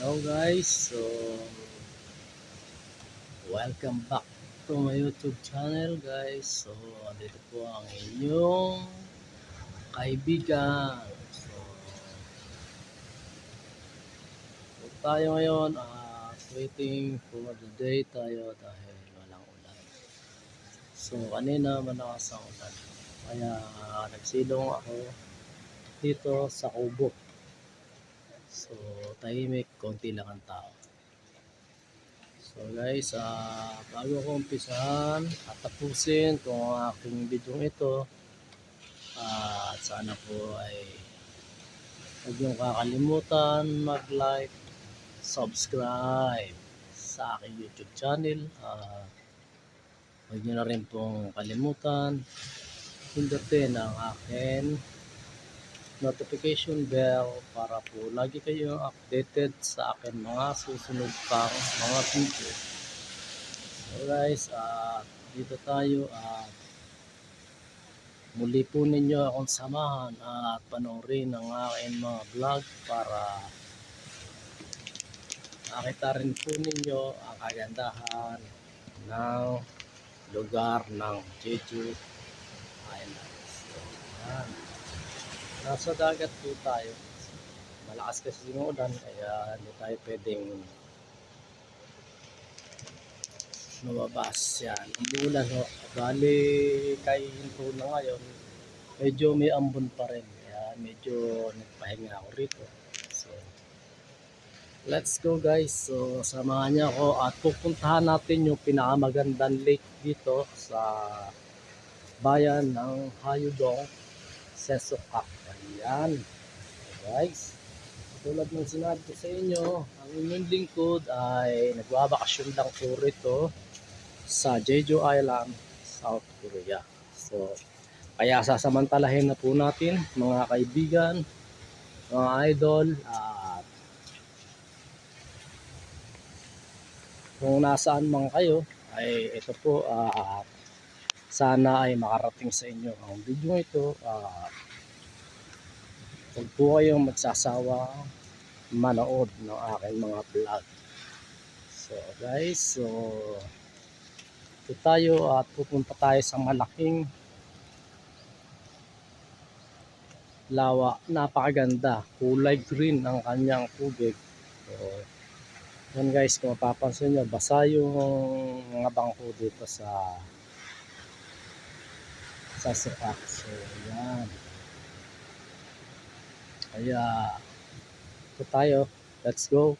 Hello guys, so welcome back to my YouTube channel guys. So dito po ang inyong kaibigan. So, so tayo ngayon at waiting for the day tayo dahil walang ulan. So kanina malakas ang ulan. Kaya nagsilong ako dito sa kubo. So, tahimik, konti lang ang tao. So guys, ah bago ko umpisahan at tapusin itong aking video ito, ah, at sana po ay huwag niyong kakalimutan mag-like, subscribe sa aking YouTube channel. Ah, huwag niyo na rin pong kalimutan pindutin ang akin notification bell para po lagi kayong updated sa akin mga susunod pang mga video. So guys, ah dito tayo at muli po ninyo akong samahan at panoorin ang aking mga vlog para makita rin po ninyo ang kagandahan ng lugar ng Jeju Islands. So, yan. Nasa dagat po tayo. Malakas kasi yung ulan kaya hindi tayo pwedeng lumabas yan. Umulan ho. Bali kay hinto na ngayon, medyo may ambon pa rin. Kaya medyo nagpahinga ako rito. So, let's go guys. So, samahan niyo ako at pupuntahan natin yung pinakamagandang lake dito sa bayan ng Hayudong, Sesokak. Ayan. Guys, tulad ng sinabi ko sa inyo, ang inyong lingkod ay nagbabakasyon lang po rito sa Jeju Island, South Korea. So, kaya sasamantalahin na po natin mga kaibigan, mga idol, at kung nasaan man kayo, ay ito po, at sana ay makarating sa inyo ang video ito. at Huwag po kayong magsasawa manood ng aking mga vlog. So guys, so ito tayo at pupunta tayo sa malaking lawa. Napakaganda. Kulay green ang kanyang tubig. So, yan guys, kung mapapansin nyo, basa yung mga bangko dito sa sa sukat. So, yan. Kaya, ito tayo. Let's go.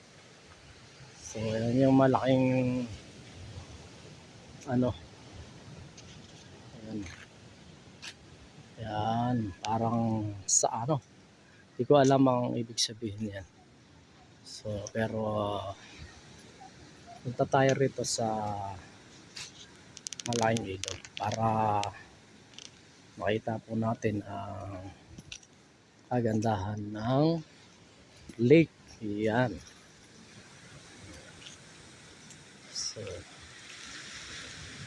So, yan yung malaking ano yan. Yan, parang sa ano. Hindi ko alam ang ibig sabihin yan. So, pero punta tayo rito sa malaking ilog para makita po natin ang kagandahan ng lake. Yan. So,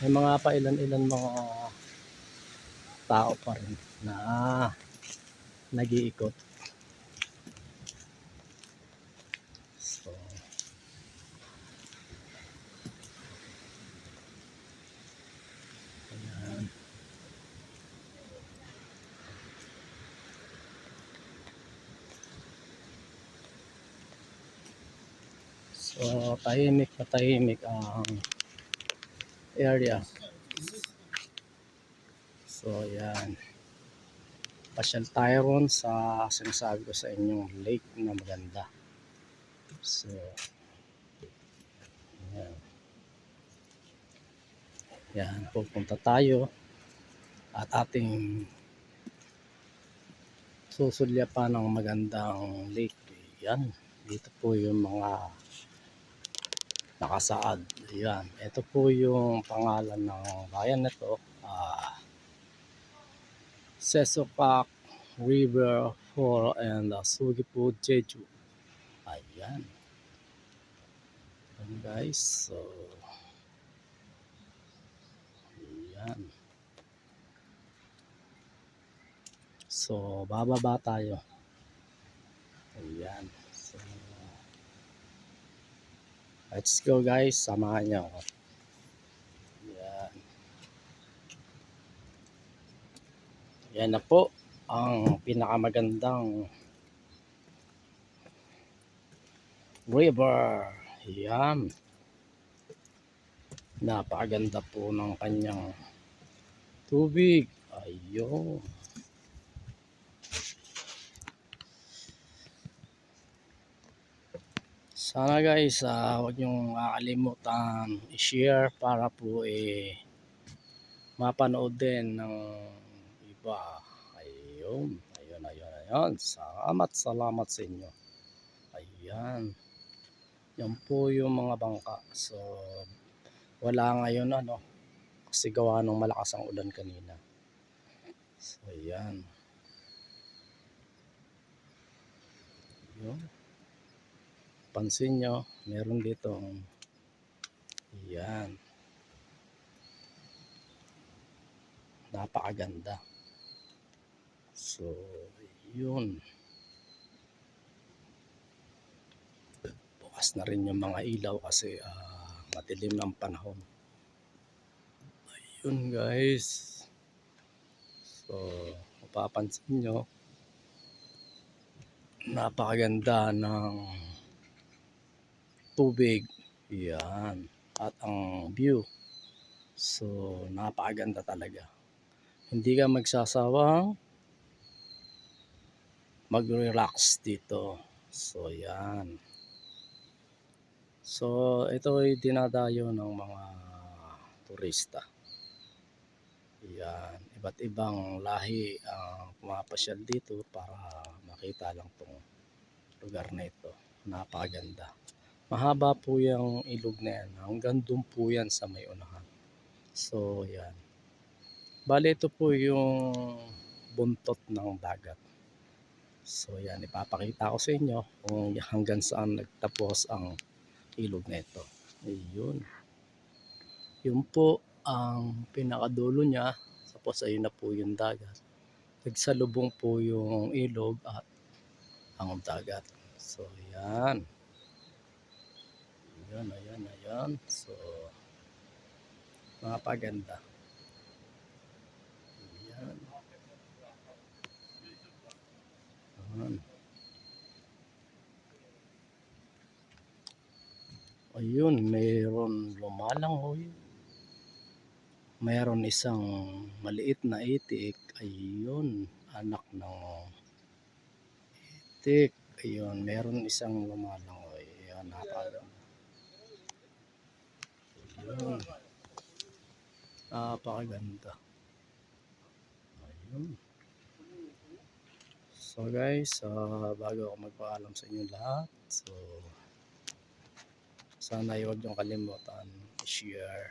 may mga pailan-ilan mga tao pa rin na nag-iikot. So, tahimik na tahimik ang area. So, yan. Pasyal tayo ron sa sinasabi ko sa inyong lake na maganda. So, yan. Yan, pupunta tayo at ating susulyapan ng magandang lake. Yan, dito po yung mga nakasaad. Yan. Ito po yung pangalan ng bayan na to. Ah, Sesopak River for and uh, Sugipo Jeju. Ayan. Ayan guys. So, ayan. So, bababa tayo. Ayan. So, Let's go guys, samahan niyo ako. Yan. Yan na po ang pinakamagandang river. Yan. Napakaganda po ng kanyang tubig. Ayun. Sana guys, ah, huwag niyong kakalimutan i-share para po eh mapanood din ng iba. Ayun, ayun, ayun, ayun. Salamat, salamat sa inyo. Ayan. Yan po yung mga bangka. So, wala ngayon ano, kasi gawa ng malakas ang ulan kanina. So, ayan. Yun. Pansin nyo, meron dito. Yan. Napakaganda. So, yun. Bukas na rin yung mga ilaw kasi ah, madilim ng panahon. Ayun guys. So, mapapansin nyo, napakaganda ng tubig. Yan. At ang view. So, napakaganda talaga. Hindi ka magsasawang mag-relax dito. So, yan. So, ito ay dinadayo ng mga turista. Yan. Iba't ibang lahi ang pumapasyal dito para makita lang tong lugar na ito. Napakaganda. Mahaba po yung ilog na yan. Hanggang doon po yan sa may unahan. So, yan. Bali, ito po yung buntot ng dagat. So, yan. Ipapakita ko sa inyo kung hanggang saan nagtapos ang ilog na ito. Ayun. Yun po ang pinakadulo niya. Tapos ayun na po yung dagat. Nagsalubong po yung ilog at ang dagat. So, yan. Ayan, ayan, ayan. So, napaganda. Ayan. Ayan. Ayun, mayroon lumalangoy. Mayroon isang maliit na itik. Ayun, anak ng itik. Ayun, mayroon isang lumalangoy. Ayun, napakaganda. Ayun. Napakaganda. Ayun. So guys, ah, bago ako magpaalam sa inyo lahat, so sana huwag niyong kalimutan i-share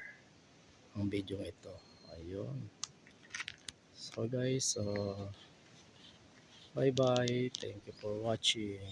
ang video ito. Ayun. So guys, so bye bye. Thank you for watching.